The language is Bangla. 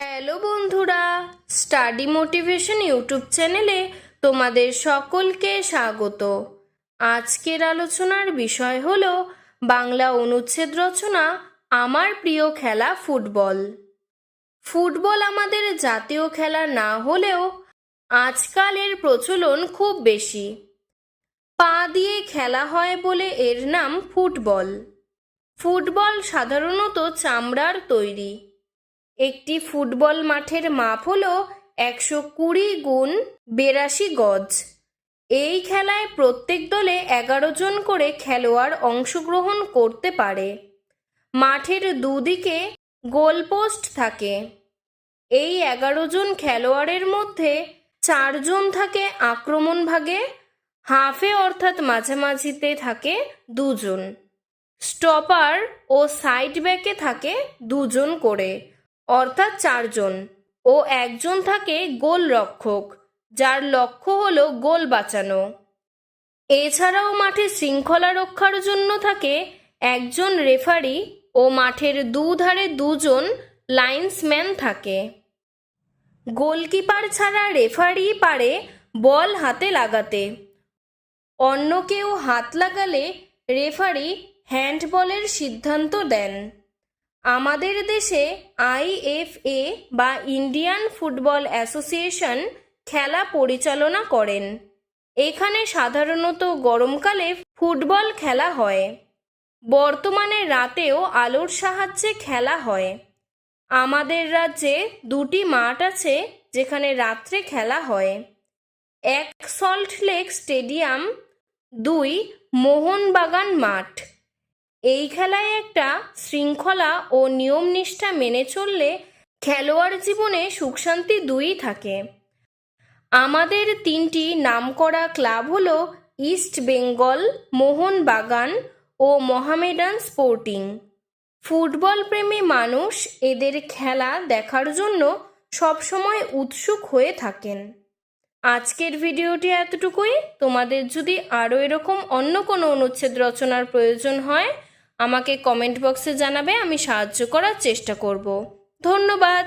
হ্যালো বন্ধুরা, স্টাডি মোটিভেশন ইউটিউব চ্যানেলে তোমাদের সকলকে স্বাগত। আজকের আলোচনার বিষয় হল বাংলা অনুচ্ছেদ রচনা, আমার প্রিয় খেলা ফুটবল। ফুটবল আমাদের জাতীয় খেলা না হলেও আজকাল এর প্রচলন খুব বেশি। পা দিয়ে খেলা হয় বলে এর নাম ফুটবল। ফুটবল সাধারণত চামড়ার তৈরি। একটি ফুটবল মাঠের মাপ হল একশো কুড়ি গুণ বেরাশি গজ। এই খেলায় প্রত্যেক দলে এগারো জন করে খেলোয়াড় অংশগ্রহণ করতে পারে। মাঠের দুদিকে গোলপোস্ট থাকে। এই এগারো জন খেলোয়াড়ের মধ্যে চারজন থাকে আক্রমণ ভাগে, হাফে অর্থাৎ মাঝামাঝিতে থাকে দুজন। স্টপার ও সাইড ব্যাকে থাকে দুজন করে। অর্থাৎ চারজন। ও একজন থাকে গোল রক্ষক, যার লক্ষ্য হল গোল বাঁচানো। এছাড়াও মাঠে শৃঙ্খলা রক্ষার জন্য থাকে একজন রেফারি ও মাঠের দুধারে দুজন লাইন্সম্যান থাকে। গোলকিপার ছাড়া রেফারি পারে বল হাতে লাগাতে। অন্য কেউ হাত লাগালে রেফারি হ্যান্ডবলের সিদ্ধান্ত দেন। আমাদের দেশে আইএফএ বা ইন্ডিয়ান ফুটবল অ্যাসোসিয়েশন খেলা পরিচালনা করেন। এখানে সাধারণত গরমকালে ফুটবল খেলা হয়। বর্তমানে রাতেও আলোর সাহায্যে খেলা হয়। আমাদের রাজ্যে দুটি মাঠ আছে যেখানে রাত্রে খেলা হয়। এক সল্ট লেক স্টেডিয়াম, দুই মোহনবাগান মাঠ। এই খেলায় একটা শৃঙ্খলা ও নিয়ম নিষ্ঠা মেনে চললে খেলোয়াড় জীবনে সুখ শান্তি দুই থাকে। আমাদের তিনটি নামকরা ক্লাব হলো ইস্ট বেঙ্গল, মোহনবাগান ও মোহামেডান স্পোর্টিং। ফুটবল প্রেমী মানুষ এদের খেলা দেখার জন্য সবসময় উৎসুক হয়ে থাকেন। আজকের ভিডিওটি এতটুকুই। তোমাদের যদি আরও এরকম অন্য কোনো অনুচ্ছেদ রচনার প্রয়োজন হয় আমাকে কমেন্ট বক্সে জানাবে আমি সাহায্য করার চেষ্টা করব। ধন্যবাদ।